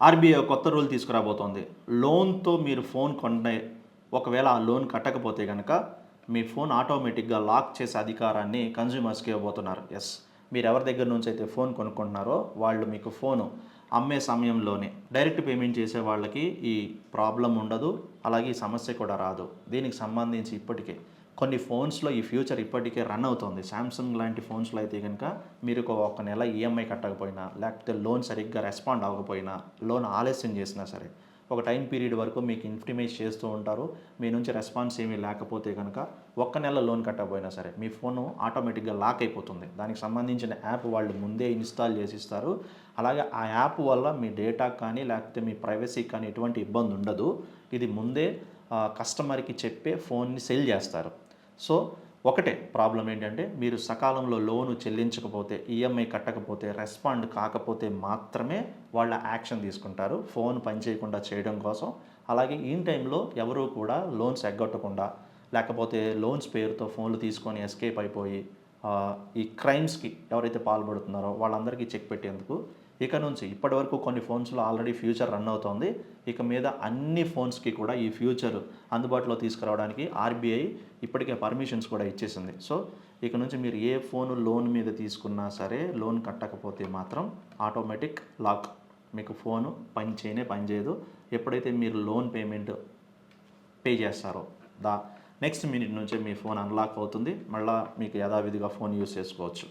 RBI కొత్త rule తీసుకురాబోతోంది. లోన్తో మీరు phone కొన్న ఒకవేళ ఆ లోన్ కట్టకపోతే కనుక మీ ఫోన్ ఆటోమేటిక్గా లాక్ చేసే అధికారాన్ని కన్జ్యూమర్స్కి ఇవ్వబోతున్నారు. ఎస్ మీరు ఎవరి దగ్గర నుంచి అయితే ఫోన్ కొనుక్కుంటున్నారో వాళ్ళు మీకు ఫోను అమ్మే సమయంలోనే డైరెక్ట్ పేమెంట్ చేసే వాళ్ళకి ఈ ప్రాబ్లం ఉండదు అలాగే ఈ సమస్య కూడా రాదు. దీనికి సంబంధించి ఇప్పటికే కొన్ని ఫోన్స్లో ఈ ఫ్యూచర్ ఇప్పటికే రన్ అవుతుంది. శాంసంగ్ లాంటి ఫోన్స్లో అయితే కనుక మీరు ఒక నెల ఈఎంఐ కట్టకపోయినా లేకపోతే లోన్ సరిగ్గా రెస్పాండ్ అవ్వకపోయినా లోన్ ఆలస్యం చేసినా సరే ఒక టైం పీరియడ్ వరకు మీకు ఇన్ఫర్మేషన్ చేస్తూ ఉంటారు. మీ నుంచి రెస్పాన్స్ ఏమీ లేకపోతే కనుక ఒక్క నెల లోన్ కట్టకపోయినా సరే మీ ఫోను ఆటోమేటిక్గా లాక్ అయిపోతుంది. దానికి సంబంధించిన యాప్ వాళ్ళు ముందే ఇన్స్టాల్ చేసి ఇస్తారు అలాగే ఆ యాప్ వల్ల మీ డేటా కానీ లేకపోతే మీ ప్రైవసీ కానీ ఎటువంటి ఇబ్బంది ఉండదు. ఇది ముందే కస్టమర్కి చెప్పే ఫోన్ని సెల్ చేస్తారు. సో ఒకటే ప్రాబ్లం ఏంటంటే మీరు సకాలంలో లోను చెల్లించకపోతే ఈఎంఐ కట్టకపోతే రెస్పాండ్ కాకపోతే మాత్రమే వాళ్ళ యాక్షన్ తీసుకుంటారు. ఫోన్ పనిచేయకుండా చేయడం కోసం. అలాగే ఈ టైంలో ఎవరూ కూడా లోన్స్ ఎగ్గొట్టకుండా లేకపోతే లోన్స్ పేరుతో ఫోన్లు తీసుకొని ఎస్కేప్ అయిపోయి ఈ క్రైమ్స్కి ఎవరైతే పాల్పడుతున్నారో వాళ్ళందరికీ చెక్ పెట్టేందుకు ఇక నుంచి ఇప్పటి వరకు కొన్ని ఫోన్స్లో ఆల్రెడీ ఫ్యూచర్ రన్ అవుతోంది. ఇక మీద అన్ని ఫోన్స్కి కూడా ఈ ఫ్యూచర్ అందుబాటులో తీసుకురావడానికి ఆర్బీఐ ఇప్పటికే పర్మిషన్స్ కూడా ఇచ్చేసింది. సో ఇక నుంచి మీరు ఏ ఫోన్ లోన్ మీద తీసుకున్నా సరే లోన్ కట్టకపోతే మాత్రం ఆటోమేటిక్ లాక్. మీకు ఫోను పని చేయనే పనిచేయదు ఎప్పుడైతే మీరు లోన్ పేమెంట్ పే చేస్తారో దా నెక్స్ట్ మినిట్ నుంచే మీ ఫోన్ అన్లాక్ అవుతుంది. మళ్ళీ మీకు యథావిధిగా ఫోన్ యూస్ చేసుకోవచ్చు.